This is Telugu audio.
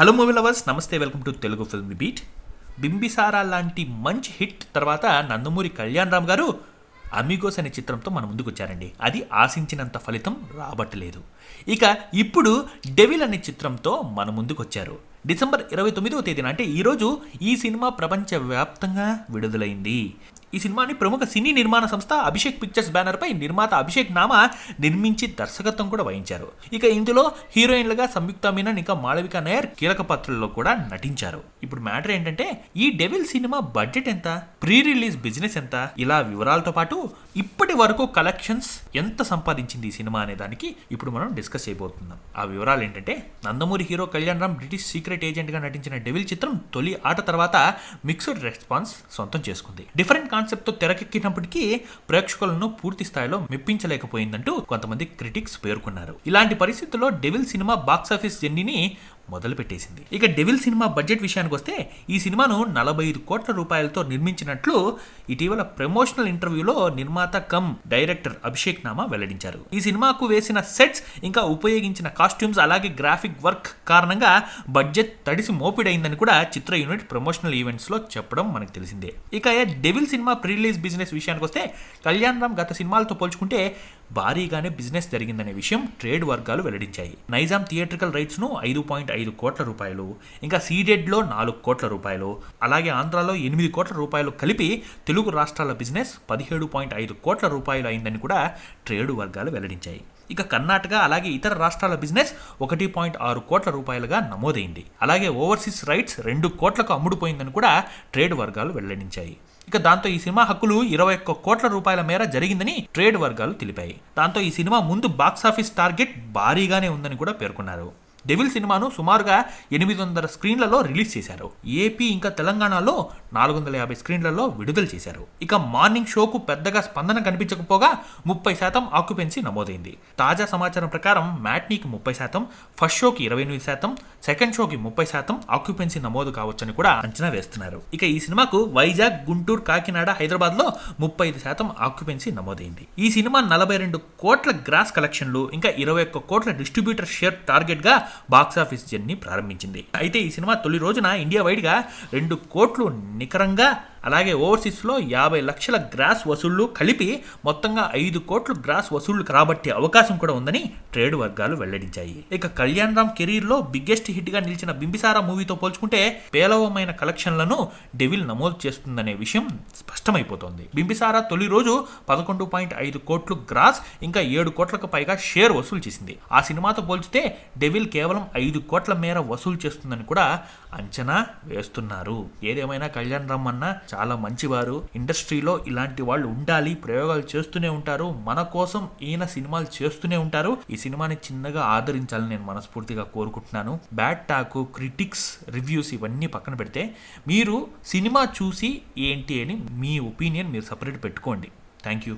హలో మూవీ లవర్స్ నమస్తే welcome to Telugu film beat Bimbisara లాంటి మంచి హిట్ తర్వాత నందమూరి కళ్యాణ్ రామ్ గారు అమిగోస్ అనే చిత్రంతో మన ముందుకు వచ్చారండి. అది ఆశించినంత ఫలితం రాబట్టలేదు. ఇక ఇప్పుడు డెవిల్ అనే చిత్రంతో మన ముందుకు వచ్చారు. డిసెంబర్ ఇరవై తొమ్మిదవ తేదీన అంటే ఈరోజు ఈ సినిమా ప్రపంచవ్యాప్తంగా విడుదలైంది. ఈ సినిమాని ప్రముఖ సినీ నిర్మాణ సంస్థ అభిషేక్ పిక్చర్స్ బ్యానర్పై నిర్మాత అభిషేక్ నామా నిర్మించి దర్శకత్వం కూడా వహించారు. ఇక ఇందులో హీరోయిన్లుగా సంయుక్త మీనన్ ఇంకా మాళవిక నాయర్ కీలక పాత్రల్లో కూడా నటించారు. ఇప్పుడు మ్యాటర్ ఏంటంటే ఈ డెవిల్ సినిమా బడ్జెట్ ఎంత? ప్రీ రిలీజ్ బిజినెస్ ఎంత? ఇలా వివరాలతో పాటు ఇప్పటి వరకు కలెక్షన్స్ ఎంత సంపాదించింది ఈ సినిమా అనే దానికి ఇప్పుడు మనం డిస్కస్ చేయబోతున్నాం. ఆ వివరాలు ఏంటంటే Nandamuri hero Kalyan Ram British secret ఏజెంట్గా నటించిన డెవిల్ చిత్రం తొలి ఆట తర్వాత మిక్స్డ్ రెస్పాన్స్ సొంతం చేసుకుంది. డిఫరెంట్ కాన్సెప్ట్తో తెరకెక్కినప్పటికీ ప్రేక్షకులను పూర్తి స్థాయిలో మెప్పించలేకపోయిందంటూ కొంతమంది క్రిటిక్స్ పేర్కొన్నారు. ఇలాంటి పరిస్థితుల్లో డెవిల్ సినిమా బాక్సాఫీస్ జర్నీని మొదలుపెట్టేసింది. ఇక డెవిల్ సినిమా బడ్జెట్ విషయానికి వస్తే ఈ సినిమాను నలభై ఐదు కోట్ల రూపాయలతో నిర్మించినట్లు ఇటీవల ప్రమోషనల్ ఇంటర్వ్యూలో నిర్మాత కమ్ డైరెక్టర్ అభిషేక్ నామా వెల్లడించారు. ఈ సినిమాకు వేసిన సెట్స్ ఇంకా ఉపయోగించిన కాస్ట్యూమ్స్ అలాగే గ్రాఫిక్ వర్క్ కారణంగా బడ్జెట్ తడిసి మోపిడైందని కూడా చిత్ర యూనిట్ ప్రమోషనల్ ఈవెంట్స్లో చెప్పడం మనకు తెలిసిందే. ఇక Devil cinema pre release business విషయానికి వస్తే కళ్యాణ్ రామ్ గత సినిమాలతో పోల్చుకుంటే భారీగానే బిజినెస్ జరిగిందనే విషయం ట్రేడ్ వర్గాలు వెల్లడించాయి. నైజాం థియేట్రికల్ రైట్స్ను ఐదు పాయింట్ ఐదు కోట్ల రూపాయలు ఇంకా సీడెడ్లో నాలుగు కోట్ల రూపాయలు అలాగే ఆంధ్రాలో ఎనిమిది కోట్ల రూపాయలు కలిపి తెలుగు రాష్ట్రాల బిజినెస్ పదిహేడు పాయింట్ ఐదు కోట్ల రూపాయలు అయిందని కూడా ట్రేడ్ వర్గాలు వెల్లడించాయి. ఇక కర్ణాటక అలాగే ఇతర రాష్ట్రాల బిజినెస్ ఒకటి పాయింట్ ఆరు కోట్ల రూపాయలుగా నమోదైంది. అలాగే ఓవర్సీస్ రైట్స్ రెండు కోట్లకు అమ్ముడుపోయిందని కూడా ట్రేడ్ వర్గాలు వెల్లడించాయి. ఇక దాంతో ఈ సినిమా హక్కులు ఇరవై ఒక్క కోట్ల రూపాయల మేర జరిగిందని ట్రేడ్ వర్గాలు తెలిపాయి. దాంతో ఈ సినిమా ముందు బాక్సాఫీస్ టార్గెట్ భారీగానే ఉందని కూడా పేర్కొన్నారు. డెవిల్ సినిమాను సుమారుగా ఎనిమిది వందల స్క్రీన్లలో రిలీజ్ చేశారు. ఏపీ ఇంకా తెలంగాణలో నాలుగు వందల యాభై స్క్రీన్లలో విడుదల చేశారు. ఇక మార్నింగ్ షోకు పెద్దగా స్పందన కనిపించకపోగా ముప్పై శాతం ఆక్యుపెన్సీ నమోదైంది. తాజా సమాచారం ప్రకారం మ్యాట్నీకి ముప్పై శాతం ఫస్ట్ షోకి ఇరవై ఎనిమిది శాతం సెకండ్ షోకి ముప్పై శాతం ఆక్యుపెన్సీ నమోదు కావచ్చని కూడా అంచనా వేస్తున్నారు. ఇక ఈ సినిమాకు వైజాగ్ గుంటూరు కాకినాడ హైదరాబాద్లో ముప్పై ఐదు శాతం ఆక్యుపెన్సీ నమోదైంది. ఈ సినిమా నలభై రెండు కోట్ల గ్రాస్ కలెక్షన్లు ఇంకా ఇరవై ఒక్క కోట్ల డిస్ట్రిబ్యూటర్ షేర్ టార్గెట్గా బాక్సాఫీస్ జర్నీ ప్రారంభించింది. అయితే ఈ సినిమా తొలి రోజున ఇండియా వైడ్గా రెండు కోట్లు నికరంగా అలాగే ఓవర్సీస్లో యాభై లక్షల గ్రాస్ వసూళ్ళు కలిపి మొత్తంగా ఐదు కోట్లు గ్రాస్ వసూళ్ళు రాబట్టే అవకాశం కూడా ఉందని ట్రేడ్ వర్గాలు వెల్లడించాయి. ఇక కళ్యాణ్ రామ్ కెరీర్లో బిగ్గెస్ట్ హిట్గా నిలిచిన బింబిసారా మూవీతో పోల్చుకుంటే పేలవమైన కలెక్షన్లను డెవిల్ నమోదు చేస్తుందనే విషయం స్పష్టమైపోతోంది. బింబిసారా తొలి రోజు పదకొండు పాయింట్ ఐదు కోట్లు గ్రాస్ ఇంకా ఏడు కోట్లకు పైగా షేర్ వసూలు చేసింది. ఆ సినిమాతో పోల్చితే డెవిల్ కేవలం ఐదు కోట్ల మేర వసూలు చేస్తుందని కూడా అంచనా వేస్తున్నారు. ఏదేమైనా కళ్యాణ్ రామ్ అన్న చాలా మంచివారు. ఇండస్ట్రీలో ఇలాంటి వాళ్ళు ఉండాలి ప్రయోగాలు చేస్తూనే ఉంటారు. మన కోసం ఈయన సినిమాలు చేస్తూనే ఉంటారు. ఈ సినిమాని చిన్నగా ఆదరించాలని నేను మనస్ఫూర్తిగా కోరుకుంటున్నాను. బ్యాడ్ టాక్ క్రిటిక్స్ రివ్యూస్ ఇవన్నీ పక్కన పెడితే మీరు సినిమా చూసి ఏంటి అని మీ ఒపీనియన్ మీరు సపరేట్ పెట్టుకోండి. Thank you.